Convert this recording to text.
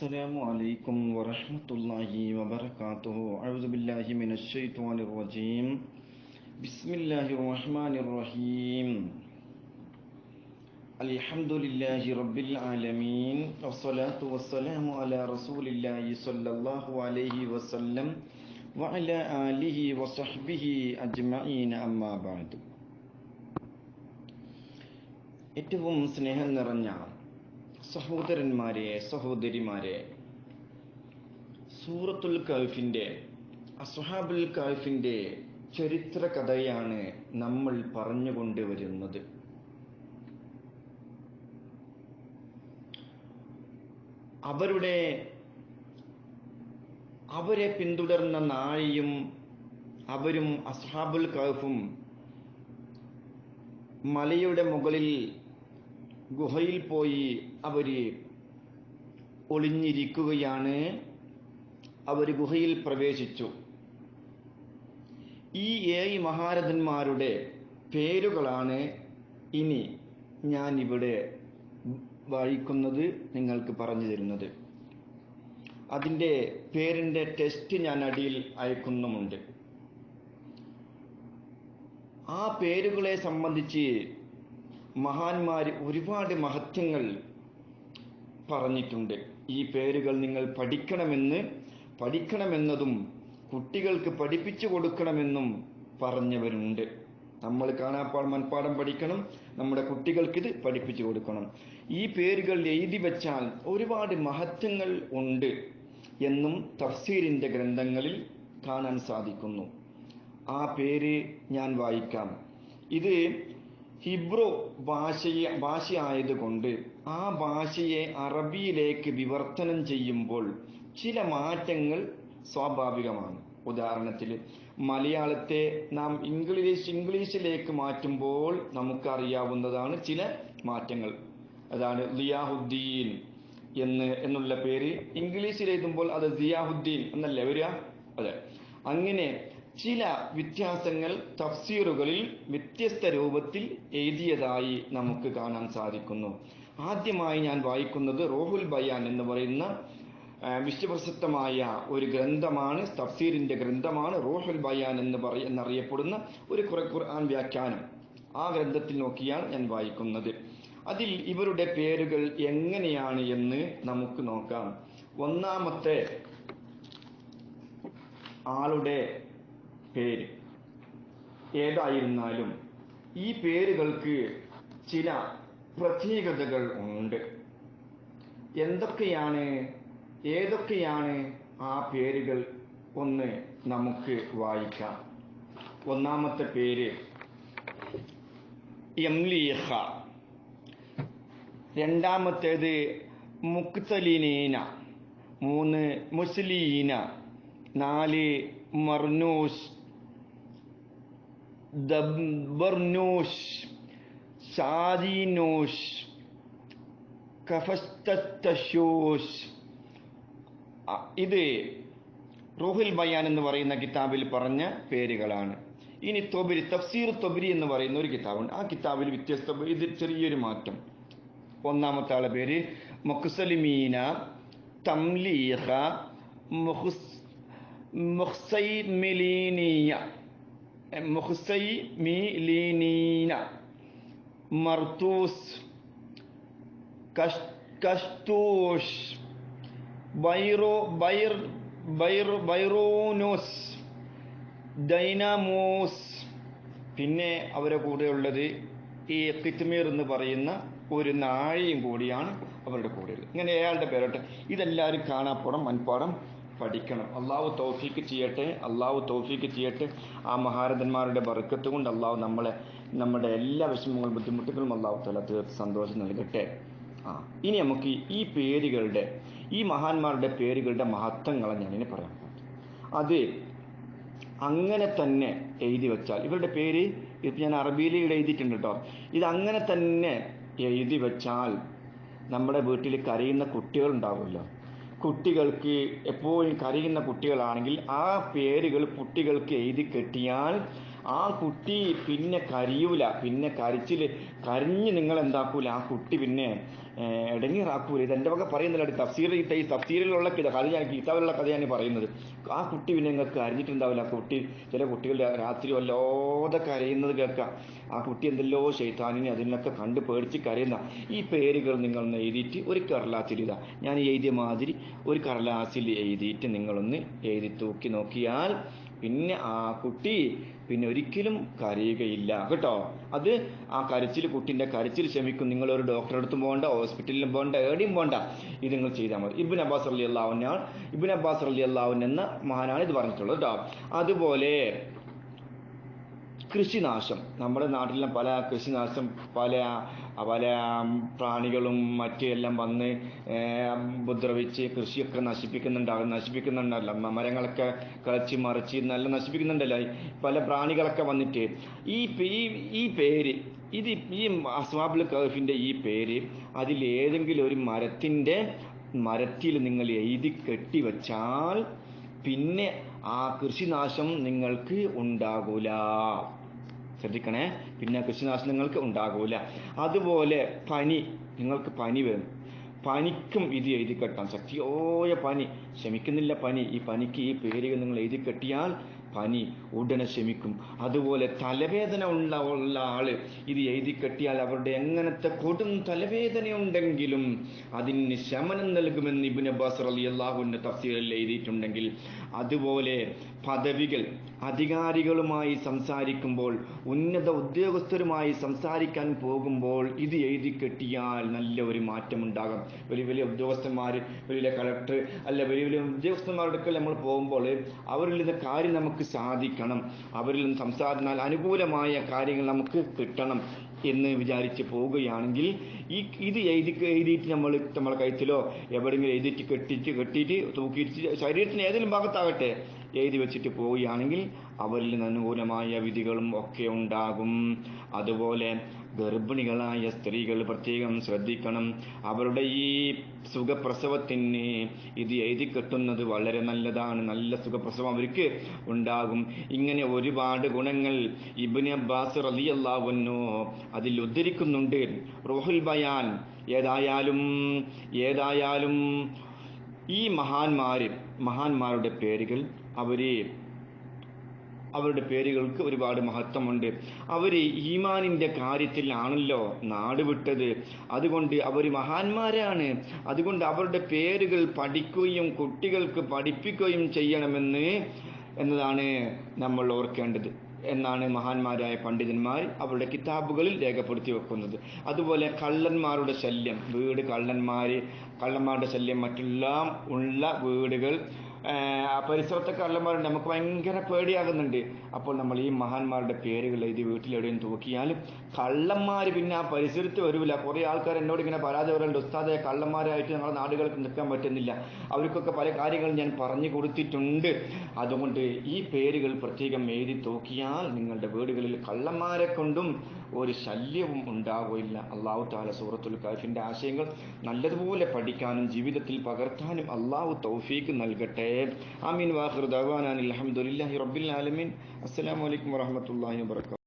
السلام عليكم ورحمة الله وبركاته أعوذ بالله من الشيطان الرجيم بسم الله الرحمن الرحيم الحمد لله رب العالمين والصلاة والسلام على رسول الله صلى الله عليه وسلم وعلى آله وصحبه أجمعين أما بعد ഏറ്റവും സ്നേഹം നിറഞ്ഞ സഹോദരന്മാരെ സഹോദരിമാരെ സൂറത്തുൽ കൽഫിന്റെ അസ്ഹാബുൽ കൽഫിന്റെ ചരിത്ര കഥയാണ് നമ്മൾ പറഞ്ഞുകൊണ്ടുവരുന്നത്. അവരുടെ അവരെ പിന്തുടർന്ന നാഴിയും അവരും അസ്ഹാബുൽ കഹഫും മലയുടെ മുകളിൽ ഗുഹയിൽ പോയി അവർ ഒളിഞ്ഞിരിക്കുകയാണ്. അവർ ഗുഹയിൽ പ്രവേശിച്ചു. ഈ ഏഴ് മഹാരഥന്മാരുടെ പേരുകളാണ് ഇനി ഞാൻ ഇവിടെ വായിക്കുന്നത് നിങ്ങൾക്ക് പറഞ്ഞു തരുന്നത്. അതിന്റെ പേരിന്റെ ടെസ്റ്റ് ഞാൻ അടിയിൽ അയക്കുന്നുമുണ്ട്. ആ പേരുകളെ സംബന്ധിച്ച് മഹാന്മാർ ഒരുപാട് മഹത്യങ്ങൾ പറഞ്ഞിട്ടുണ്ട്. ഈ പേരുകൾ നിങ്ങൾ പഠിക്കണമെന്ന് പഠിക്കണമെന്നതും കുട്ടികൾക്ക് പഠിപ്പിച്ചു കൊടുക്കണമെന്നും പറഞ്ഞവരുണ്ട്. നമ്മൾ കാണാപ്പാട് മൺപാഠം പഠിക്കണം നമ്മുടെ കുട്ടികൾക്ക് ഇത് പഠിപ്പിച്ചു കൊടുക്കണം. ഈ പേരുകൾ എഴുതി വച്ചാൽ ഒരുപാട് മഹത്വങ്ങൾ ഉണ്ട് എന്നും തഫ്സീറിന്റെ ഗ്രന്ഥങ്ങളിൽ കാണാൻ സാധിക്കുന്നു. ആ പേര് ഞാൻ വായിക്കാം. ഇത് ഹിബ്രു ഭാഷയെ ഭാഷയായതുകൊണ്ട് ആ ഭാഷയെ അറബിയിലേക്ക് വിവർത്തനം ചെയ്യുമ്പോൾ ചില മാറ്റങ്ങൾ സ്വാഭാവികമാണ്. ഉദാഹരണത്തിൽ മലയാളത്തെ നാം ഇംഗ്ലീഷ് ഇംഗ്ലീഷിലേക്ക് മാറ്റുമ്പോൾ നമുക്കറിയാവുന്നതാണ് ചില മാറ്റങ്ങൾ. അതാണ് ലിയാഹുദ്ദീൻ എന്ന് എന്നുള്ള പേര് ഇംഗ്ലീഷിൽ എഴുതുമ്പോൾ അത് സിയാഹുദ്ദീൻ എന്നല്ലേ വരിക? അതെ. അങ്ങനെ ചില വ്യത്യാസങ്ങൾ തഫ്സീറുകളിൽ വ്യത്യസ്ത രൂപത്തിൽ എഴുതിയതായി നമുക്ക് കാണാൻ സാധിക്കുന്നു. ആദ്യമായി ഞാൻ വായിക്കുന്നത് റോഹുൽ ബയാൻ എന്ന് പറയുന്ന വിശ്വപ്രസിദ്ധമായ ഒരു ഗ്രന്ഥമാണ് തഫ്സീറിന്റെ ഗ്രന്ഥമാണ് റോഹുൽ ബയാൻ എന്ന് പറയ എന്നറിയപ്പെടുന്ന ഒരു ഖുർആൻ വ്യാഖ്യാനം. ആ ഗ്രന്ഥത്തിൽ നോക്കിയാണ് ഞാൻ വായിക്കുന്നത്. അതിൽ ഇവരുടെ പേരുകൾ എങ്ങനെയാണ് എന്ന് നമുക്ക് നോക്കാം. ഒന്നാമത്തെ ആളുടെ പേര്. ഏതായിരുന്നാലും ഈ പേരുകൾക്ക് ചില പ്രത്യേകതകൾ ഉണ്ട്. എന്തൊക്കെയാണ് ഏതൊക്കെയാണ് ആ പേരുകൾ ഒന്ന് നമുക്ക് വായിക്കാം. ഒന്നാമത്തെ പേര് എംലീഹ. രണ്ടാമത്തേത് മുക്തലിനീന മൂന്ന് മുസ്ലീന. നാല് മർനൂസ്. ദബർനൂഷ് സാദീനൂഷ് കഫസ്തഷൂഷ് ഇത് റൂഹുൽ ബയാൻ എന്ന് പറയുന്ന കിതാബിൽ പറഞ്ഞ പേരുകളാണ്. ഇനി തൊബിരി തഫ്സീർ തൊബിരി എന്ന് പറയുന്ന ഒരു കിതാബുണ്ട്. ആ കിതാബിൽ വ്യത്യസ്ത ഇത് ചെറിയൊരു മാറ്റം. ഒന്നാമത്തെ ആളെ പേര് മൊക്സലിമീന തംലീഹ മുഹ്സൈമിലീനിയ മുഹ്സൈമിലീനീന മർത്തൂസ് കസ്തൂഷ് ബൈറോ ബൈർ ബൈർ ബൈറോനോസ് ഡൈനാമോസ് പിന്നെ അവരെ കൂടെയുള്ളത് ഈ കിത്മീർ എന്ന് പറയുന്ന ഒരു നാഴയും കൂടിയാണ് അവരുടെ കൂടെയുള്ളത്. ഇങ്ങനെ അയാളുടെ പേരോട്ടെ. ഇതെല്ലാവരും കാണാപ്പുറം മൻപാടം പഠിക്കണം. അള്ളാഹു തൗഫീക്ക് ചെയ്യട്ടെ അള്ളാഹു തൗഫീക്ക് ചെയ്യട്ടെ. ആ മഹാരഥന്മാരുടെ ബർക്കത്ത് കൊണ്ട് അള്ളാഹു നമ്മളെ നമ്മുടെ എല്ലാ വിഷമങ്ങളും ബുദ്ധിമുട്ടുകളും അള്ളാഹു തല തീർത്ത് സന്തോഷം നൽകട്ടെ. ആ ഇനി നമുക്ക് ഈ പേരുകളുടെ ഈ മഹാന്മാരുടെ പേരുകളുടെ മഹത്വങ്ങളെ ഞാനിനി പറയാം. അത് അങ്ങനെ തന്നെ എഴുതി വെച്ചാൽ ഇവരുടെ പേര് ഇപ്പം ഞാൻ അറബിയിൽ എഴുതിയിട്ടുണ്ട് കേട്ടോ ഇത് അങ്ങനെ തന്നെ എഴുതി വെച്ചാൽ നമ്മുടെ വീട്ടിൽ കരയുന്ന കുട്ടികൾ ഉണ്ടാവുമല്ലോ. കുട്ടികൾക്ക് എപ്പോഴും കരയുന്ന കുട്ടികളാണെങ്കിൽ ആ പേരുകൾ കുട്ടികൾക്ക് എഴുതി കെട്ടിയാൽ ആ കുട്ടി പിന്നെ കരയൂല പിന്നെ കരച്ചിൽ കരഞ്ഞ് നിങ്ങൾ എന്താക്കൂല ആ കുട്ടി പിന്നെ ഇടങ്ങിറാക്കൂല ഇത് എന്റെ വക പറയുന്നില്ല തഫ്സീർ ഈ തഫ്സീറിലുള്ള കഥ ഞാൻ കിതാബിലുള്ള കഥയാണ് പറയുന്നത്. ആ കുട്ടി പിന്നെ നിങ്ങൾക്ക് അറിഞ്ഞിട്ടുണ്ടാവില്ല. ആ കുട്ടി ചില കുട്ടികൾ രാത്രി വല്ലാതെ കരയുന്നത് കേൾക്കാം. ആ കുട്ടി എന്തെല്ലോ ശൈത്താനിനെ അതിനൊക്കെ കണ്ട് പേടിച്ച് കരയുന്ന ഈ പേരുകൾ നിങ്ങളൊന്ന് എഴുതിയിട്ട് ഒരു കടലാസിൽ ഇതാ. ഞാൻ എഴുതിയ മാതിരി ഒരു കടലാസിൽ എഴുതിയിട്ട് നിങ്ങളൊന്ന് എഴുതി തൂക്കി നോക്കിയാൽ പിന്നെ ആ കുട്ടി പിന്നെ ഒരിക്കലും കരയുകയില്ല. കേട്ടോ? അത് ആ കരച്ചിൽ കുട്ടിന്റെ കരച്ചിൽ ക്ഷമിക്കും. നിങ്ങൾ ഒരു ഡോക്ടറെ അടുത്തും പോകണ്ട ഹോസ്പിറ്റലിലും പോകണ്ട എവിടെയും പോകണ്ട. ഇത് നിങ്ങൾ ചെയ്താൽ മതി. ഇബിൻ അബ്ബാസ് അള്ളി അള്ളാഹുനാണ് ഇബിൻ അബ്ബാസ് അള്ളി അള്ളാഹുൻ എന്ന മഹാനാണ് ഇത് പറഞ്ഞിട്ടുള്ളത് കേട്ടോ. അതുപോലെ കൃഷിനാശം. നമ്മുടെ നാട്ടിലെ പല കൃഷിനാശം പല പല പ്രാണികളും മറ്റു എല്ലാം വന്ന് ഉപദ്രവിച്ച് കൃഷിയൊക്കെ നശിപ്പിക്കുന്നുണ്ടാകും നശിപ്പിക്കുന്നുണ്ടല്ലോ. മരങ്ങളൊക്കെ കളച്ച് മറിച്ച് നല്ല നശിപ്പിക്കുന്നുണ്ടല്ലോ. പല പ്രാണികളൊക്കെ വന്നിട്ട് ഈ ഈ പേര് ഇത് ഈ അസ്വാബുൽ കഹഫിന്റെ ഈ പേര് അതിലേതെങ്കിലും ഒരു മരത്തിന്റെ മരത്തിൽ നിങ്ങൾ എഴുതി കെട്ടിവെച്ചാൽ പിന്നെ ആ കൃഷിനാശം നിങ്ങൾക്ക് ഉണ്ടാകൂല. ശ്രദ്ധിക്കണേ. പിന്നെ കൃഷിനാശം നിങ്ങൾക്ക് ഉണ്ടാകൂല. അതുപോലെ പനി നിങ്ങൾക്ക് പനി വരും. പനിക്കും ഇത് എഴുതി കെട്ടാം ശക്തിയോയ പനി. ശമിക്കുന്നില്ല പനി. ഈ പനിക്ക് ഈ പേരുകൾ നിങ്ങൾ എഴുതി കെട്ടിയാൽ പനി ഉടനെ ശമിക്കും. അതുപോലെ തലവേദന ഉള്ള ഉള്ള ആൾ ഇത് എഴുതി കെട്ടിയാൽ അവരുടെ എങ്ങനത്തെ കൊടും തലവേദനയുണ്ടെങ്കിലും അതിന് ശമനം നൽകുമെന്ന് ഇബിൻ അബ്ബാസ് അലി അള്ളാഹുവിന്റെ തഫ്സീറിൽ എഴുതിയിട്ടുണ്ടെങ്കിൽ അതുപോലെ പദവികൾ അധികാരികളുമായി സംസാരിക്കുമ്പോൾ ഉന്നത ഉദ്യോഗസ്ഥരുമായി സംസാരിക്കാൻ പോകുമ്പോൾ ഇത് എഴുതി കെട്ടിയാൽ നല്ല ഒരു മാറ്റമുണ്ടാകും. വലിയ വലിയ ഉദ്യോഗസ്ഥന്മാർ വലിയ കളക്ടർ അല്ല വലിയ വലിയ ഉദ്യോഗസ്ഥന്മാരുടെ നമ്മൾ പോകുമ്പോൾ അവരിൽ നിന്ന് കാര്യം നമുക്ക് സാധിക്കണം. അവരിൽ നിന്ന് സംസാരിച്ചാൽ അനുകൂലമായ കാര്യങ്ങൾ നമുക്ക് കിട്ടണം എന്ന് വിചാരിച്ച് പോവുകയാണെങ്കിൽ ഈ ഇത് എഴുതി എഴുതിയിട്ട് നമ്മൾ നമ്മളെ കഴുത്തിലോ എവിടെയെങ്കിലും എഴുതിയിട്ട് കെട്ടിയിട്ട് കെട്ടിയിട്ട് തൂക്കിയിട്ട് ശരീരത്തിന് ഏതെങ്കിലും ഭാഗത്താകട്ടെ എഴുതി വെച്ചിട്ട് പോവുകയാണെങ്കിൽ അവരിൽ നിന്ന് അനുകൂലമായ വിധികളും ഒക്കെ ഉണ്ടാകും. അതുപോലെ ഗർഭിണികളായ സ്ത്രീകൾ പ്രത്യേകം ശ്രദ്ധിക്കണം. അവരുടെ ഈ സുഖപ്രസവത്തിന് ഇത് എഴുതി കെട്ടുന്നത് വളരെ നല്ലതാണ്. നല്ല സുഖപ്രസവം അവർക്ക് ഉണ്ടാകും. ഇങ്ങനെ ഒരുപാട് ഗുണങ്ങൾ ഇബിന് അബ്ബാസ് റലി അള്ളാവുന്നു അതിൽ ഉദ്ധരിക്കുന്നുണ്ട്. റോഹുൽ ബയാൻ ഏതായാലും ഏതായാലും ഈ മഹാന്മാര് മഹാന്മാരുടെ പേരുകൾ അവർ അവരുടെ പേരുകൾക്ക് ഒരുപാട് മഹത്വമുണ്ട്. അവർ ഈമാനിന്റെ കാര്യത്തിലാണല്ലോ നാട് വിട്ടത്. അതുകൊണ്ട് അവർ മഹാന്മാരാണ്. അതുകൊണ്ട് അവരുടെ പേരുകൾ പഠിക്കുകയും കുട്ടികൾക്ക് പഠിപ്പിക്കുകയും ചെയ്യണമെന്ന് എന്നതാണ് നമ്മൾ ഓർക്കേണ്ടത്. എന്നാണ് മഹാന്മാരായ പണ്ഡിതന്മാർ അവരുടെ കിതാബുകളിൽ രേഖപ്പെടുത്തി വെക്കുന്നത്. അതുപോലെ കള്ളന്മാരുടെ ശല്യം. വീട് കള്ളന്മാർ കള്ളന്മാരുടെ ശല്യം മറ്റെല്ലാം ഉള്ള വീടുകൾ പരിസരത്തെ കള്ളന്മാരുണ്ട് നമുക്ക് ഭയങ്കര പേടിയാകുന്നുണ്ട്. അപ്പോൾ നമ്മൾ ഈ മഹാന്മാരുടെ പേരുകൾ എഴുതി വീട്ടിലെവിടെയും തൂക്കിയാൽ കള്ളന്മാർ പിന്നെ ആ പരിസരത്ത് വരില്ല കുറേ ആൾക്കാർ എന്നോട് ഇങ്ങനെ പരാതി പറയുന്നുണ്ട് ഉസ്താദെ കള്ളന്മാരായിട്ട് നമ്മുടെ നാടുകൾക്ക് നിൽക്കാൻ പറ്റുന്നില്ല. അവർക്കൊക്കെ പല കാര്യങ്ങൾ ഞാൻ പറഞ്ഞു കൊടുത്തിട്ടുണ്ട്. അതുകൊണ്ട് ഈ പേരുകൾ പ്രത്യേകം എഴുതി തൂക്കിയാൽ നിങ്ങളുടെ വീടുകളിൽ കള്ളന്മാരെ കൊണ്ടും ഒരു ശല്യവും ഉണ്ടാവുകയില്ല. അള്ളാഹു താല സൂറത്തുൽ കാഫിന്റെ ആശയങ്ങൾ നല്ലതുപോലെ പഠിക്കാനും ജീവിതത്തിൽ പകർത്താനും അള്ളാഹു തൗഫീക്ക് നൽകട്ടെ. ആമീൻ വാഹിർ ദവാനാൻ അലഹമുല്ലാഹി റബ്ബിൽ ആലമീൻ. അസ്സലാമു അലൈക്കും വറഹമത്തല്ലാഹി വാബർക്കാത്തു